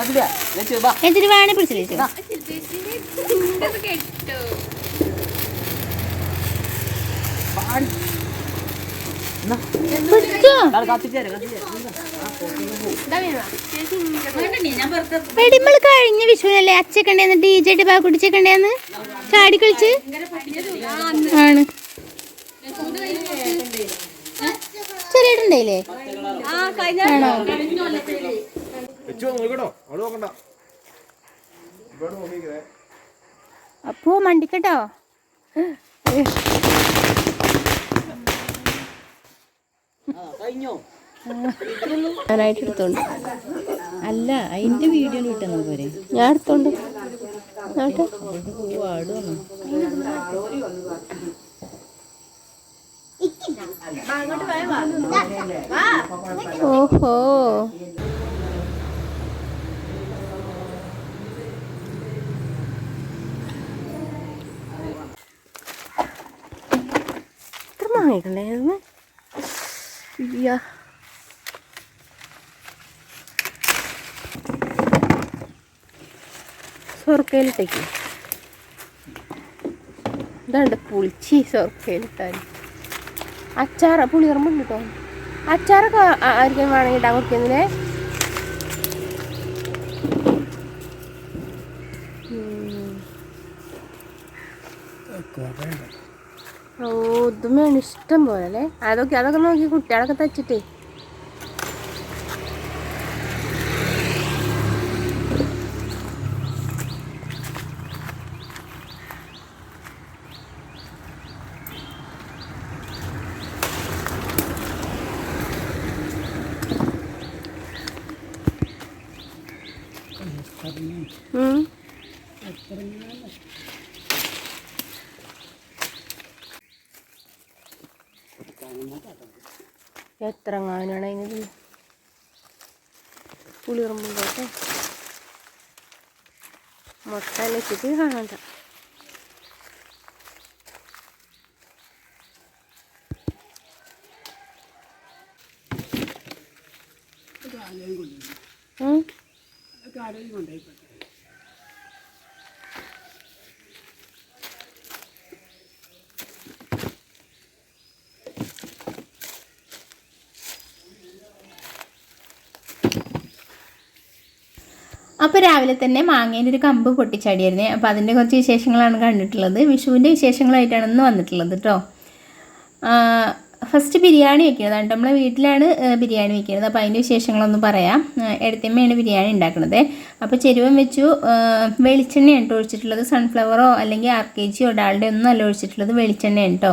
എന്നിട്ട് വേണേ പിടിച്ചില്ലേ കഴിഞ്ഞ വിഷുവിനല്ലേ അച്ചക്കണ്ടേന്ന് ഡി ജെ ടി കുടിച്ചേക്കണ്ടേന്ന് കുടിച്ചക്കണ്ടേന്ന് ചാടി കളിച്ച്? ആണ്. ചെറിയ ആണോ? വെച്ചോ നോക്കട്ടോ നോക്കണ്ട. അപ്പോ മണ്ടിക്കട്ടോ. ഞാനായിട്ടെടുത്തോണ്ട് ഞാനായിട്ട് എടുത്തോണ്ട്. അല്ല അതിന്റെ വീഡിയോ കിട്ടുന്ന പോരെ. ഞാൻ എടുത്തോണ്ട്. ഓഹോ. എത്ര വാങ്ങിയിട്ടുണ്ടായിരുന്നു ഇയ്യ. സ്വർക്കയിലിട്ടേക്ക്. ഇതാണ്ട് പുളിച്ചി സ്വർക്കയിലിട്ടാൽ അച്ചാറ് പുളിയറുമ്പുണ്ട് കേട്ടോ? അച്ചാറൊക്കെ ആയിരിക്കും വേണമെങ്കിൽ ഇടാൻ കൊടുക്കുന്നതിനെ ഓ വേണം ഇഷ്ടം പോലെ അല്ലേ? അതൊക്കെ അതൊക്കെ നോക്കി കുട്ടികളൊക്കെ തച്ചിട്ടേ ഉം. എത്ര അങ്ങാനാണ് അതിന് പുളിറുമ്പുണ്ടോട്ടെ മുട്ട വെച്ചിട്ട് കാണണ്ട ഉം. അപ്പോൾ രാവിലെ തന്നെ മാങ്ങേന്റെ ഒരു കമ്പ് പൊട്ടിച്ചാടിയായിരുന്നേ. അപ്പോൾ അതിന്റെ കുറച്ച് വിശേഷങ്ങളാണ് കണ്ടിട്ടുള്ളത്. വിഷുവിന്റെ വിശേഷങ്ങളായിട്ടാണ് ഇന്ന് വന്നിട്ടുള്ളത് കേട്ടോ ഫസ്റ്റ് ബിരിയാണി വെക്കുന്നത് നമ്മളെ വീട്ടിലാണ് ബിരിയാണി വെക്കുന്നത്. അപ്പോൾ അതിന്റെ വിശേഷങ്ങളൊന്നും പറയാം. എടുത്തമ്മയാണ് ബിരിയാണി ഉണ്ടാക്കുന്നത്. അപ്പോൾ ചെരുവം വെച്ചു. വെളിച്ചെണ്ണയാണ് കേട്ടോ ഒഴിച്ചിട്ടുള്ളത്. സൺഫ്ലവറോ അല്ലെങ്കിൽ ആർ കെ ജിയോ ഡാളുടെ ഒന്നും അല്ല ഒഴിച്ചിട്ടുള്ളത് വെളിച്ചെണ്ണയാണ് കേട്ടോ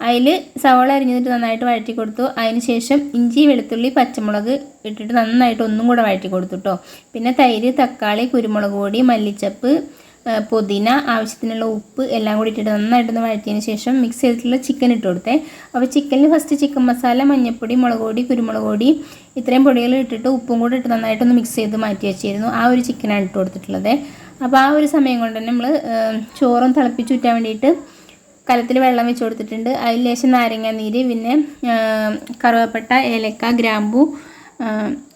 അതിൽ സവോള അരിഞ്ഞിട്ട് നന്നായിട്ട് വഴറ്റി കൊടുത്തു. അതിന് ശേഷം ഇഞ്ചി വെളുത്തുള്ളി പച്ചമുളക് ഇട്ടിട്ട് നന്നായിട്ട് ഒന്നും കൂടെ വഴറ്റി കൊടുത്തു കേട്ടോ പിന്നെ തൈര് തക്കാളി കുരുമുളക് പൊടി മല്ലിച്ചപ്പ് പുതിന ആവശ്യത്തിനുള്ള ഉപ്പ് എല്ലാം കൂടി ഇട്ടിട്ട് നന്നായിട്ടൊന്ന് വഴറ്റിയതിന് ശേഷം മിക്സ് ചെയ്തിട്ടുള്ള ചിക്കൻ ഇട്ട് കൊടുത്തേ. അപ്പോൾ ചിക്കനിൽ ഫസ്റ്റ് ചിക്കൻ മസാല മഞ്ഞൾപ്പൊടി മുളക് പൊടി കുരുമുളക് പൊടി ഇത്രയും പൊടികൾ ഇട്ടിട്ട് ഉപ്പും കൂടി ഇട്ട് നന്നായിട്ടൊന്ന് മിക്സ് ചെയ്ത് മാറ്റി വെച്ചിരുന്നു. ആ ഒരു ചിക്കനാണ് ഇട്ട് കൊടുത്തിട്ടുള്ളത്. അപ്പോൾ ആ ഒരു സമയം കൊണ്ട് തന്നെ നമ്മൾ ചോറും തിളപ്പിച്ച് ഊറ്റാൻ വേണ്ടിയിട്ട് കലത്തിൽ വെള്ളം വെച്ച് കൊടുത്തിട്ടുണ്ട്. അതിൽ ലേശം നാരങ്ങ നീര് പിന്നെ കറുവപ്പട്ട ഏലക്ക ഗ്രാമ്പു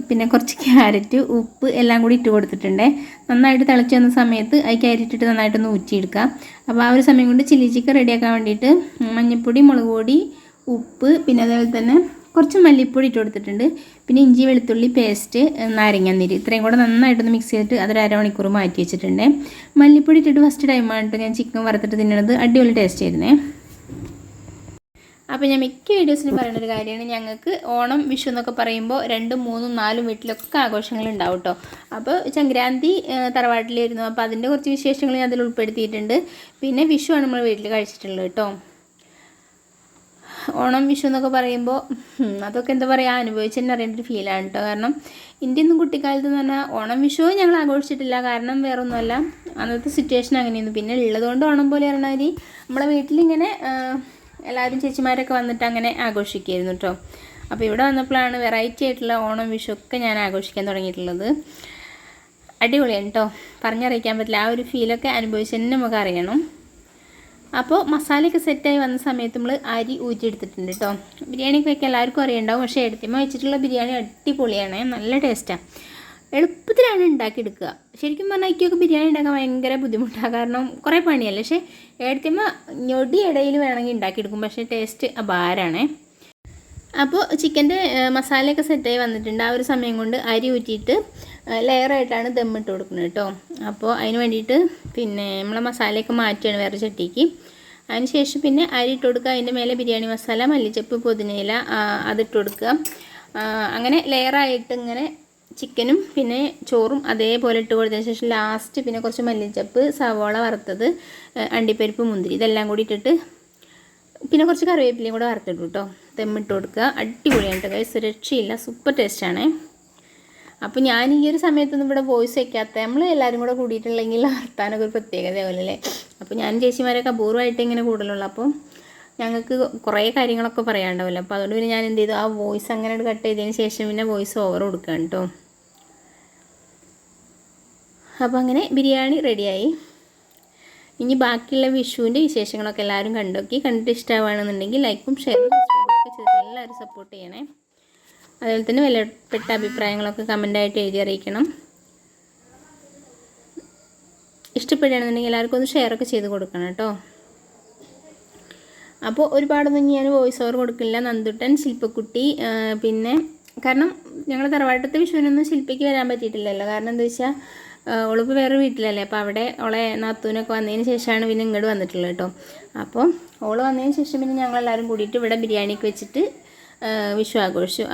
പിന്നെ കുറച്ച് ക്യാരറ്റ് ഉപ്പ് എല്ലാം കൂടി ഇട്ട് കൊടുത്തിട്ടുണ്ട്. നന്നായിട്ട് തിളച്ച് വന്ന സമയത്ത് അത് ക്യാരറ്റ് ഇട്ടിട്ട് നന്നായിട്ടൊന്ന് ഊറ്റിയെടുക്കുക അപ്പോൾ ആ ഒരു സമയം കൊണ്ട് ചില്ലി ചിക്കൻ റെഡിയാക്കാൻ വേണ്ടിയിട്ട് മഞ്ഞൾപ്പൊടി മുളക് പൊടി ഉപ്പ് പിന്നെ അതേപോലെ തന്നെ കുറച്ച് മല്ലിപ്പൊടി ഇട്ട് കൊടുത്തിട്ടുണ്ട്. പിന്നെ ഇഞ്ചി വെളുത്തുള്ളി പേസ്റ്റ് നാരങ്ങാനീര്. ഇത്രയും കൂടെ നന്നായിട്ടൊന്ന് മിക്സ് ചെയ്തിട്ട് അതൊരു അരമണിക്കൂർ മാറ്റി വെച്ചിട്ടുണ്ട്. മല്ലിപ്പൊടി ഇട്ടിട്ട് ഫസ്റ്റ് ടൈമാണ് കേട്ടോ ഞാൻ ചിക്കൻ വറുത്തിട്ട് തിന്നണത്. അടിപൊളി ടേസ്റ്റ് ആയിരുന്നേ. അപ്പോൾ ഞാൻ മിക്ക വീഡിയോസിനും പറയുന്ന ഒരു കാര്യമാണ്. ഞങ്ങൾക്ക് ഓണം വിഷു എന്നൊക്കെ പറയുമ്പോൾ രണ്ടും മൂന്നും നാലും വീട്ടിലൊക്കെ ആഘോഷങ്ങൾ ഉണ്ടാവും കേട്ടോ അപ്പോൾ സംക്രാന്തി തറവാട്ടിലായിരുന്നു. അപ്പോൾ അതിന്റെ കുറച്ച് വിശേഷങ്ങൾ ഞാൻ അതിൽ ഉൾപ്പെടുത്തിയിട്ടുണ്ട്. പിന്നെ വിഷു ആണ് നമ്മൾ വീട്ടിൽ കഴിച്ചിട്ടുള്ളത് കേട്ടോ ഓണം വിഷു എന്നൊക്കെ പറയുമ്പോൾ അതൊക്കെ എന്താ പറയുക അനുഭവിച്ച് തന്നെ അറിയേണ്ട ഒരു ഫീലാണ് കേട്ടോ കാരണം ഇന്ത്യ ഒന്നും കുട്ടിക്കാലത്ത് എന്ന് പറഞ്ഞാൽ ഓണം വിഷു ഞങ്ങൾ ആഘോഷിച്ചിട്ടില്ല. കാരണം വേറെ ഒന്നുമല്ല അന്നത്തെ സിറ്റുവേഷൻ അങ്ങനെയായിരുന്നു. പിന്നെ ഉള്ളതുകൊണ്ട് ഓണം പോലെ പറഞ്ഞാൽ നമ്മളെ വീട്ടിലിങ്ങനെ എല്ലാവരും ചേച്ചിമാരൊക്കെ വന്നിട്ട് അങ്ങനെ ആഘോഷിക്കുമായിരുന്നു കേട്ടോ അപ്പോൾ ഇവിടെ വന്നപ്പോഴാണ് വെറൈറ്റി ആയിട്ടുള്ള ഓണം വിഷു ഒക്കെ ഞാൻ ആഘോഷിക്കാൻ തുടങ്ങിയിട്ടുള്ളത്. അടിപൊളിയാണ് കേട്ടോ പറഞ്ഞറിയിക്കാൻ പറ്റില്ല. ആ ഒരു ഫീലൊക്കെ അനുഭവിച്ച് തന്നെ നമുക്ക് അറിയണം. അപ്പോൾ മസാലയൊക്കെ സെറ്റായി വന്ന സമയത്ത് നമ്മൾ അരി ഊറ്റിയെടുത്തിട്ടുണ്ട് കേട്ടോ ബിരിയാണിക്ക് വയ്ക്കാൻ എല്ലാവർക്കും അറിയണ്ടാവും പക്ഷേ എടുത്തിമ്മ വെച്ചിട്ടുള്ള ബിരിയാണി അടിപൊളിയാണ് നല്ല ടേസ്റ്റാണ് എളുപ്പത്തിലാണ് ഉണ്ടാക്കിയെടുക്കുക. ശരിക്കും പറഞ്ഞാൽ എനിക്കൊക്കെ ബിരിയാണി ഉണ്ടാക്കാൻ ഭയങ്കര ബുദ്ധിമുട്ടാണ് കാരണം കുറേ പണിയല്ലേ? പക്ഷേ എടുത്തിമ്മ ഞൊടി ഇടയിൽ വേണമെങ്കിൽ ഉണ്ടാക്കിയെടുക്കും പക്ഷേ ടേസ്റ്റ് അപാരാണേ അപ്പോൾ ചിക്കന്റെ മസാലയൊക്കെ സെറ്റായി വന്നിട്ടുണ്ട്. ആ ഒരു സമയം കൊണ്ട് അരി ഊറ്റിയിട്ട് ലെയറായിട്ടാണ് ദമ്മിട്ട് കൊടുക്കുന്നത് കേട്ടോ. അപ്പോൾ അതിന് വേണ്ടിയിട്ട് പിന്നെ നമ്മളെ മസാലയൊക്കെ മാറ്റുകയാണ് വേറെ ചട്ടിക്ക്. അതിന് ശേഷം പിന്നെ അരി ഇട്ട് കൊടുക്കുക. അതിന്റെ മേലെ ബിരിയാണി മസാല മല്ലിച്ചപ്പ് പുതിനയില അതിട്ട് കൊടുക്കുക. അങ്ങനെ ലെയറായിട്ട് ഇങ്ങനെ ചിക്കനും പിന്നെ ചോറും അതേപോലെ ഇട്ട് കൊടുത്തതിന് ശേഷം ലാസ്റ്റ് പിന്നെ കുറച്ച് മല്ലിച്ചപ്പ് സവോള വറുത്തത് അണ്ടിപ്പരിപ്പ് മുന്തിരി ഇതെല്ലാം കൂടി ഇട്ടിട്ട് പിന്നെ കുറച്ച് കറിവേപ്പിലയും കൂടെ വറുത്തിട്ടു കേട്ടോ. തെമ്മിട്ട് കൊടുക്കുക. അടിപൊളിയാണ് കേട്ടോ കൈസ് രക്ഷയില്ല. സൂപ്പർ ടേസ്റ്റാണ് അപ്പോൾ ഞാൻ ഈ ഒരു സമയത്തൊന്നും ഇവിടെ വോയിസ് വയ്ക്കാത്ത നമ്മൾ എല്ലാവരും കൂടെ കൂടിയിട്ടുണ്ടെങ്കിൽ വർത്താനൊക്കെ ഒരു പ്രത്യേകത അല്ലേ അപ്പോൾ ഞാൻ ചേച്ചിമാരൊക്കെ അപൂർവമായിട്ട് ഇങ്ങനെ കൂടുതലുള്ളൂ അപ്പോൾ ഞങ്ങൾക്ക് കുറേ കാര്യങ്ങളൊക്കെ പറയാനുണ്ടാവില്ല. അപ്പോൾ അതുകൊണ്ട് പിന്നെ ഞാൻ എന്ത് ചെയ്തു? ആ വോയിസ് അങ്ങനെ കട്ട് ചെയ്തതിന് ശേഷം പിന്നെ വോയിസ് ഓവർ കൊടുക്കുകയാണ് കേട്ടോ. അപ്പോൾ അങ്ങനെ ബിരിയാണി റെഡിയായി ഇനി ബാക്കിയുള്ള വിഷുവിന്റെ വിശേഷങ്ങളൊക്കെ എല്ലാവരും കണ്ടോക്കി. കണ്ടിട്ട് ഇഷ്ടമാണെന്നുണ്ടെങ്കിൽ ലൈക്കും ഷെയറും എല്ലാവരും സപ്പോർട്ട് ചെയ്യണേ. അതുപോലെ തന്നെ വിലപ്പെട്ട അഭിപ്രായങ്ങളൊക്കെ കമന്റായിട്ട് എഴുതി അറിയിക്കണം. ഇഷ്ടപ്പെടുകയാണെന്നുണ്ടെങ്കിൽ എല്ലാവർക്കും ഒന്ന് ഷെയറൊക്കെ ചെയ്ത് കൊടുക്കണം കേട്ടോ. അപ്പോൾ ഒരുപാടൊന്നും ഞാൻ വോയിസ് ഓവർ കൊടുക്കില്ല. നന്ദുട്ടൻ ശില്പക്കുട്ടി പിന്നെ കാരണം ഞങ്ങൾ തറവാട്ടത്തെ വിഷുവിനൊന്നും ശില്പയ്ക്ക് വരാൻ പറ്റിയിട്ടില്ലല്ലോ. കാരണം എന്താ വെച്ചാൽ ഒളിപ്പ് വേറെ വീട്ടിലല്ലേ. അപ്പോൾ അവിടെ ഓളെ നാത്തൂനൊക്കെ വന്നതിന് ശേഷമാണ് പിന്നെ ഇങ്ങോട്ട് വന്നിട്ടുള്ളത് കേട്ടോ. അപ്പോൾ ഓൾ വന്നതിന് ശേഷം പിന്നെ ഞങ്ങളെല്ലാവരും കൂടിയിട്ട് ഇവിടെ ബിരിയാണിക്ക് വെച്ചിട്ട് വിഷു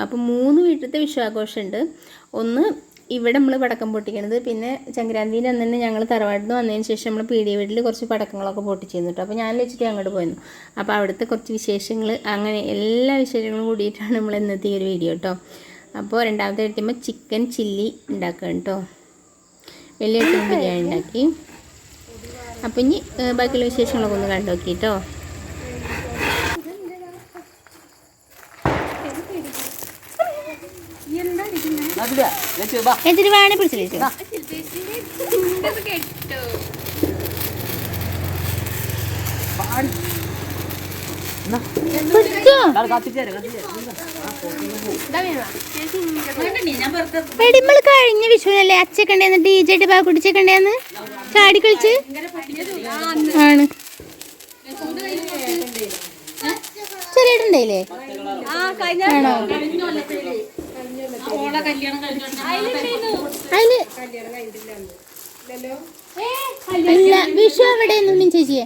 അപ്പോൾ മൂന്ന് വീട്ടിലത്തെ വിഷു ആഘോഷമുണ്ട് ഒന്ന് ഇവിടെ നമ്മൾ പടക്കം പൊട്ടിക്കണത്. പിന്നെ സംക്രാന്തിന്റെ അന്ന് തന്നെ ഞങ്ങൾ തറവാട്ടിൽ നിന്ന് വന്നതിന് ശേഷം നമ്മൾ പീടിയ വീട്ടിൽ കുറച്ച് പടക്കങ്ങളൊക്കെ പൊട്ടിച്ചിരുന്നു കേട്ടോ അപ്പോൾ ഞാൻ വെച്ചിട്ട് അങ്ങോട്ട് പോയിരുന്നു. അപ്പോൾ അവിടുത്തെ കുറച്ച് വിശേഷങ്ങൾ അങ്ങനെ എല്ലാ വിശേഷങ്ങളും കൂടിയിട്ടാണ് നമ്മൾ ഇന്നത്തെ ഈ ഒരു വീഡിയോ കേട്ടോ അപ്പോൾ രണ്ടാമത്തെ കിട്ടുമ്പോൾ ചിക്കൻ ചില്ലി ഉണ്ടാക്കുക കേട്ടോ വലിയ ബിരിയാണി ഉണ്ടാക്കി. അപ്പം ഇനി ബാക്കിയുള്ള വിശേഷങ്ങളൊക്കെ ഒന്ന് കണ്ടു നോക്കി കേട്ടോ എന്നിട്ട് വേണേ പിടിച്ചില്ലേ കഴിഞ്ഞ വിഷുവിനല്ലേ അച്ചക്കണ്ടേന്ന് ഡി ജെ ടി ബാ കുടിച്ചക്കണ്ടേന്ന് ചാടി കളിച്ച്? ആണ്. ചെറിയിട്ടുണ്ടായില്ലേ ആണോ? വിഷു എവിടെയൊന്നും ചേച്ചിയെ?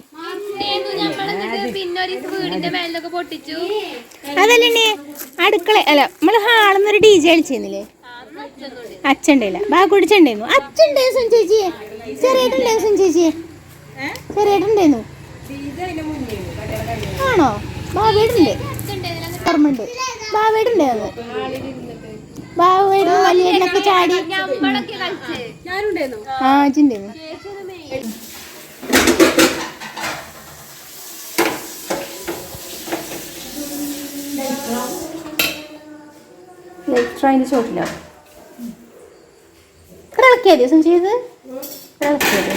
അതല്ലേ അടുക്കള അല്ല നമ്മൾ ഹാളിന്ന് ഒരു ഡി ജെ കളിച്ചിരുന്നില്ലേ? അച്ഛണ്ടല്ല ബാ കുടിച്ചുണ്ടായിരുന്നു അച്ഛണ്ടായിരുന്നു ചേച്ചിയെ? ചെറിയിട്ടുണ്ടായിരുന്നു ചേച്ചിയെ? ചെറിയിട്ടുണ്ടായിരുന്നു ആണോ? ഉണ്ട് ഓർമ്മയുണ്ട് ബാവേടുണ്ടായിരുന്നു ബാവേടും വലിയൊക്കെ ചാടി. ആ അച്ഛണ്ടായിരുന്നു അതിന്റെ ചോട്ടിലോ ഇളക്കിയ ദിവസം ചെയ്ത്. ഇളക്കിയത്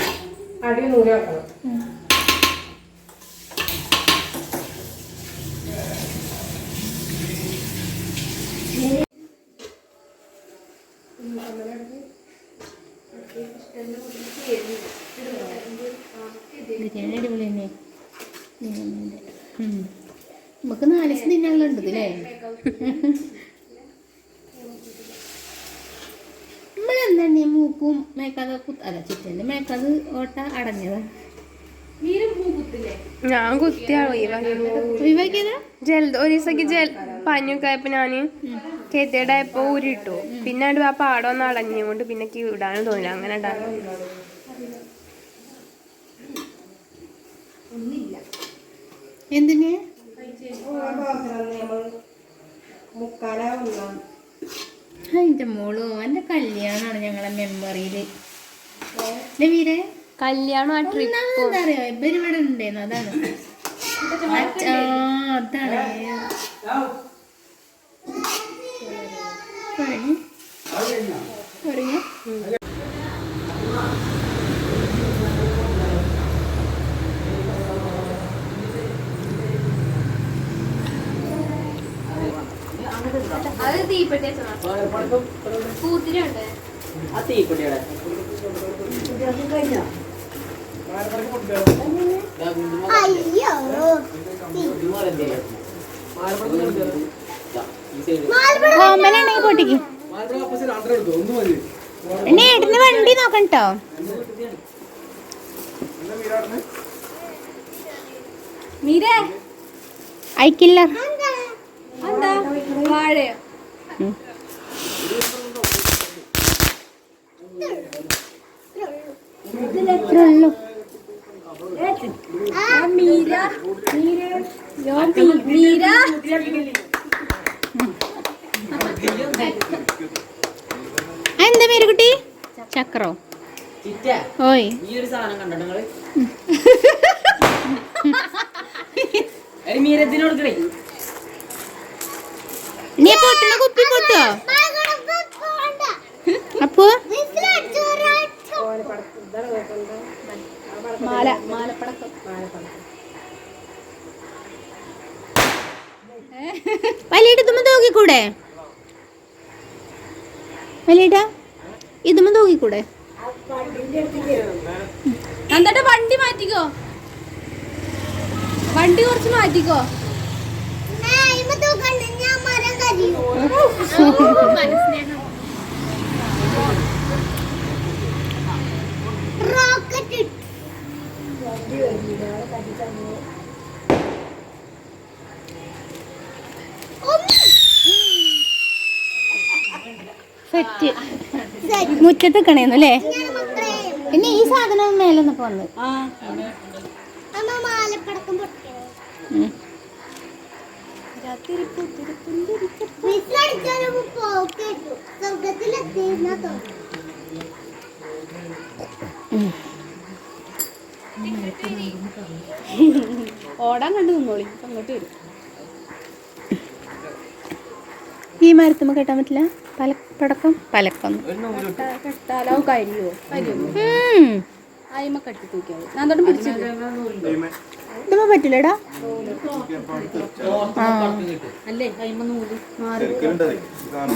ബിരിയാണി അടിപൊളി തന്നെ ഉം. നമുക്ക് നാല് ദിവസം തിന്നാനുള്ളത് അല്ലേ നമ്മളെന്താണ് മൂക്കും മേക്കാതെ കുത്ത് അല്ല ചിക്കന്റെ മേക്കാത് ഓട്ട അടഞ്ഞതാ. ഞാൻ ജൽ ഒരു ദിവസക്ക് ജൽ പനിയൊക്കെ ആയപ്പോ ഞാൻ കെത്തിയടായപ്പോ ഊരിട്ടു പിന്നെ ആ പാടം ഒന്ന് അടഞ്ഞുകൊണ്ട് പിന്നെ ഇടാനും തോന്നില്ല. അങ്ങനെ എന്തിന്? അതിന്റെ മോൾ അവന്റെ കല്യാണമാണ് ഞങ്ങളെ മെമ്മറിയിൽ. വീരെ കല്യാണം ആ ട്രിപ്പ് എന്താ അറിയോ ഇവർ ഇവിടെ ഉണ്ടായിരുന്നു അതാണ്. ആ, അതാണ്. പണി അറിയോ അത് തീപ്പെട്ടി ആ തീപ്പെട്ടിയുടെ കോമ്പലുണ്ടെങ്കിൽ പൊട്ടിക്ക്. എന്നെ ഏട്ടന് വണ്ടി നോക്കണം കേട്ടോ അയക്കില്ല വാഴയോ? എന്താ പേര് കുട്ടി? ചക്രോ. ഓയ്. ഈ ഒരു സാധനം കണ്ടോ നിങ്ങൾ മീരത്തിന് കൊടുക്കണേ. നീ പൊട്ടുന്ന കുപ്പി പൊട്ടോ? അപ്പോ? മാല മാലപ്പടക്കം. വലിയിട്ട് ഇതുമ്മ തൂക്കിക്കൂടെ? വലിയിട്ട ഇതുമ്മ തൂക്കിക്കൂടെ? നന്ദട്ട വണ്ടി മാറ്റിക്കോ. വണ്ടി കുറച്ച് മാറ്റിക്കോ. സെറ്റ്. മുറ്റത്ത് കണയുന്നു അല്ലേ പിന്നെ ഈ സാധനം മേലൊന്ന് പോന്ന്. ഉം. ഓടാൻ കണ്ടു നിന്നോളി. അങ്ങോട്ട് വരും. ഈ മരത്തുമ്മ കെട്ടാൻ പറ്റില്ല? പലപ്പടക്കം പലക്കം. കെട്ടാലോ? കരിയോ? കരിയോ. ഉം. അയിമ കെട്ടി തൂക്കിയാൽ നന്ദോട്ടും പിടിച്ചു ഇതുമ്മ പറ്റില്ലടാ. ആ. അല്ലേ? അയിമ നൂൽ ചെറുക്കലുണ്ടത് ഇതാണ്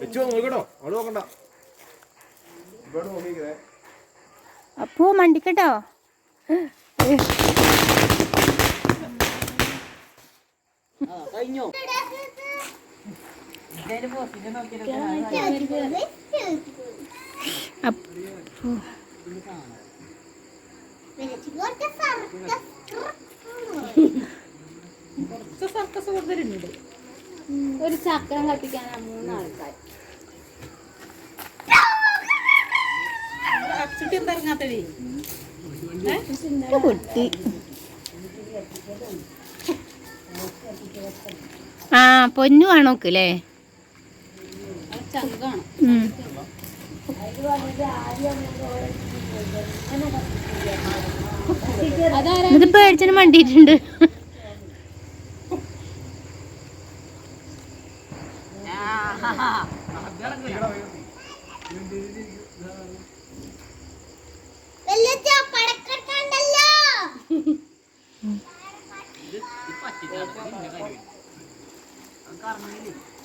വെച്ചു നോക്കട്ടോ അവിടെ നോക്കണ്ട ഇവിടെ നോക്കിക്കേ അപ്പോ മണ്ടിക്കട്ടോ കഴിഞ്ഞോ അപ്പോ സർക്കസ് കൂടുതലുണ്ട് ഒരു ചക്രം കത്തിക്കാനാ മൂന്നാൾക്കാർ ഇത് കുട്ടി ആ പൊന്നു ആണോക്ക് അല്ലേ ഇത് പേടിച്ചിന് മണ്ടിയിട്ടുണ്ട്.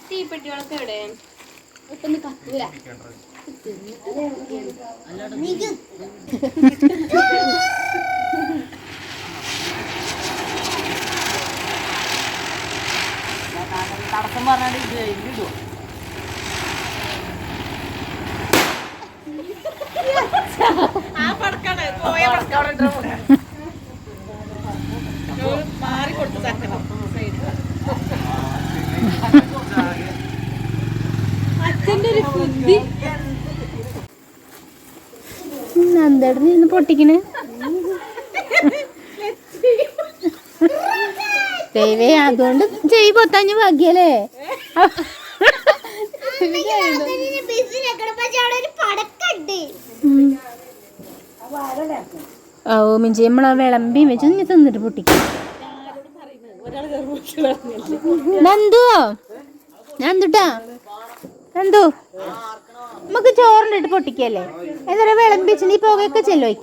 തീപ്പെട്ടികളൊക്കെ എവിടെ? ഒട്ടൊന്ന് കത്തൂല. തടസ്സം പറഞ്ഞാൽ ഇത് ഇതിടുവോ പൊട്ടിക്കണ്? ദൈവേ അതുകൊണ്ട് ചെയ് പൊത്താഞ്ഞ് ഭാഗ്യല്ലേ? ഓ മിഞ്ചി നമ്മളാ വിളമ്പി വെച്ച് നീ തിന്നിട്ട് പൊട്ടിക്കും. നന്ദുവോ നന്ദുട്ടാ? നന്ദു? നമുക്ക് ചോറിന്റെ ഇട്ട് പൊട്ടിക്കല്ലേ എന്താ വിളമ്പിച്ച് നീ പുകയൊക്കെ ചെല്ലുവയ്ക്കും